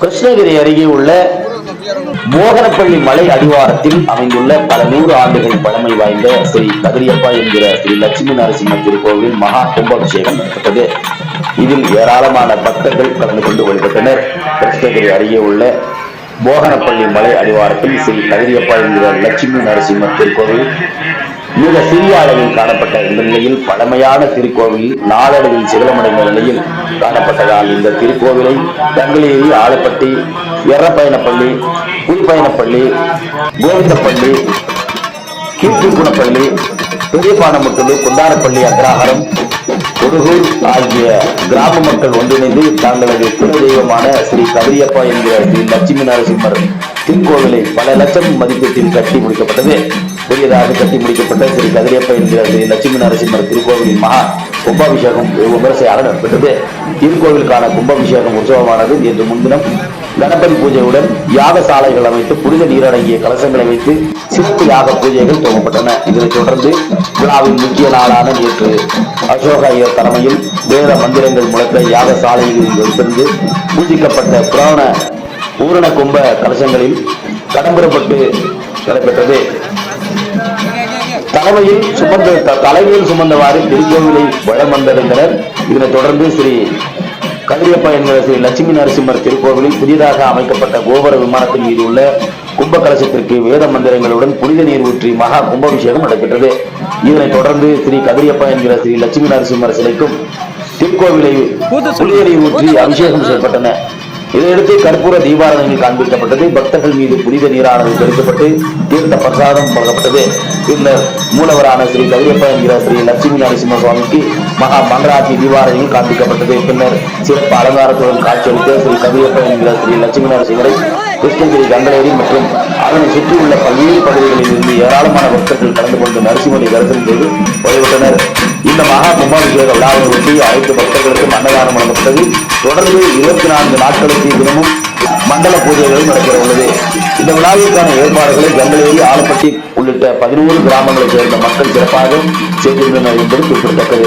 கிருஷ்ணகிரி அருகே உள்ள மோகனப்பள்ளி மலை அடிவாரத்தில் அமைந்துள்ள பல நூறு ஆண்டுகள் பழமை வாய்ந்த ஸ்ரீ கதிரியப்பா என்கிற ஸ்ரீ லட்சுமி நரசிம்ம திருக்கோவில் மகா கும்பாபிஷேகம் நடைபெற்றது இதில் ஏராளமான பக்தர்கள் கலந்து கொண்டு வழிபட்டனர். கிருஷ்ணகிரி அருகே உள்ள மோகனப்பள்ளி மலை அடிவாரத்தில் ஸ்ரீ கதிரியப்பா என்கிற லட்சுமி நரசிம்ம திருக்கோவில். மிக சிறிய அளவில் காணப்பட்ட இந்த நிலையில் பழமையான திருக்கோவில் நாளடைவில் சிதிலமடைந்த நிலையில் காணப்பட்டதால் இந்த திருக்கோவிலை தங்கிலேரி ஆலப்பட்டி எரப்பயணப்பள்ளி புதுப்பயணப்பள்ளி கோவிந்தப்பள்ளி கீர்த்திகுணப்பள்ளி பெரியபானமுத்தூர் குந்தாரப்பள்ளி அக்ராகரம் கொடுகூர் ஆகிய கிராம மக்கள் ஒன்றிணைந்து தங்களது குலதெய்வமான ஸ்ரீ கதிரியப்பா என்கிற ஸ்ரீ லட்சுமி நரசிம்மர் திருக்கோவிலை பல லட்சம் மதிப்பீட்டில் கட்டி முடிக்கப்பட்டது. புதியதாக கட்டி முடிக்கப்பட்ட ஸ்ரீ கதிரியப்பா என்கிற ஸ்ரீ லட்சுமி நரசிம்மர் திருக்கோவிலின் மகா கும்பாபிஷேகம் வெகு விமரிசையாக நடைபெற்றது திருக்கோவிலுக்கான கும்பாபிஷேகம் உற்சவமானது நேற்று முன்தினம் கணபதி பூஜையுடன் யாகசாலைகள் அமைத்து புனித நீரடங்கிய கலசங்களை வைத்து சிறப்பு யாக பூஜைகள் துவங்கப்பட்டன. இதனைத் தொடர்ந்து விழாவின் முக்கிய நாளான நேற்று அசோக ஐயர் தலைமையில் வேத மந்திரங்கள் முழக்க யாகசாலைகளில் வைத்திருந்து பூஜிக்கப்பட்ட புராண பூரண கும்ப கலசங்களில் கடம்புறப்பட்டு நடைபெற்றது. தலைமையில் சுமந்த தலைமையில் சுமந்தவாறு திருக்கோவிலை வளம் வந்திருந்தனர். இதனைத் தொடர்ந்து ஸ்ரீ கதிரியப்பா என்கிற ஸ்ரீ லட்சுமி நரசிம்மர் திருக்கோவிலில் புதிதாக அமைக்கப்பட்ட கோபுர விமானத்தின் மீது உள்ள கும்ப கலசத்திற்கு வேத மந்திரங்களுடன் புனித நீர் ஊற்றி மகா கும்பாபிஷேகம் நடைபெற்றது இதனைத் தொடர்ந்து ஸ்ரீ கதிரியப்பா என்கிற ஸ்ரீ லட்சுமி நரசிம்மர் சிலைக்கும் திருக்கோவிலை புனித நீர் ஊற்றி அபிஷேகம் செய்யப்பட்டன. இதையடுத்து கற்பூர தீபாரதங்கள் காண்பிக்கப்பட்டது பக்தர்கள் மீது புனித நீரானது தெளிக்கப்பட்டு தீர்த்த பிரசாதம் வழங்கப்பட்டது. பின்னர் மூலவரான ஸ்ரீ கவியப்ப என்கிற ஸ்ரீ லட்சுமி நரசிம்ம சுவாமிக்கு மகா மங்களாத்தி தீபாரதங்கள் காண்பிக்கப்பட்டது. பின்னர் சிறப்பு அலங்காரத்துடன் காட்சியளித்த ஸ்ரீ கவியப்ப என்கிற ஸ்ரீ லட்சுமி நரசிம்மரை கிருஷ்ணகிரி கண்டலேரி மற்றும் அதனை சுற்றியுள்ள பல்வேறு பகுதிகளில் இருந்து ஏராளமான பக்தர்கள் கலந்து கொண்டு நரசிம்மனை தரிசனம் செய்து வழிபட்டனர் இந்த மகா கும்பாபிஷேக விழாவை ஒட்டி அனைத்து பக்தர்களுக்கும் அன்னதானம் வழங்கப்பட்டது. தொடர்ந்து இருபத்தி நான்கு நாட்களுக்கு தினமும் மண்டல பூஜைகளும் நடைபெற உள்ளது. இந்த விழாவிற்கான ஏற்பாடுகளை கங்கலேரி ஆலப்பட்டி உள்ளிட்ட பதினோரு கிராமங்களைச் சேர்ந்த மக்கள் சிறப்பாக செய்திருந்தனர் என்பது குறிப்பிடத்தக்கது.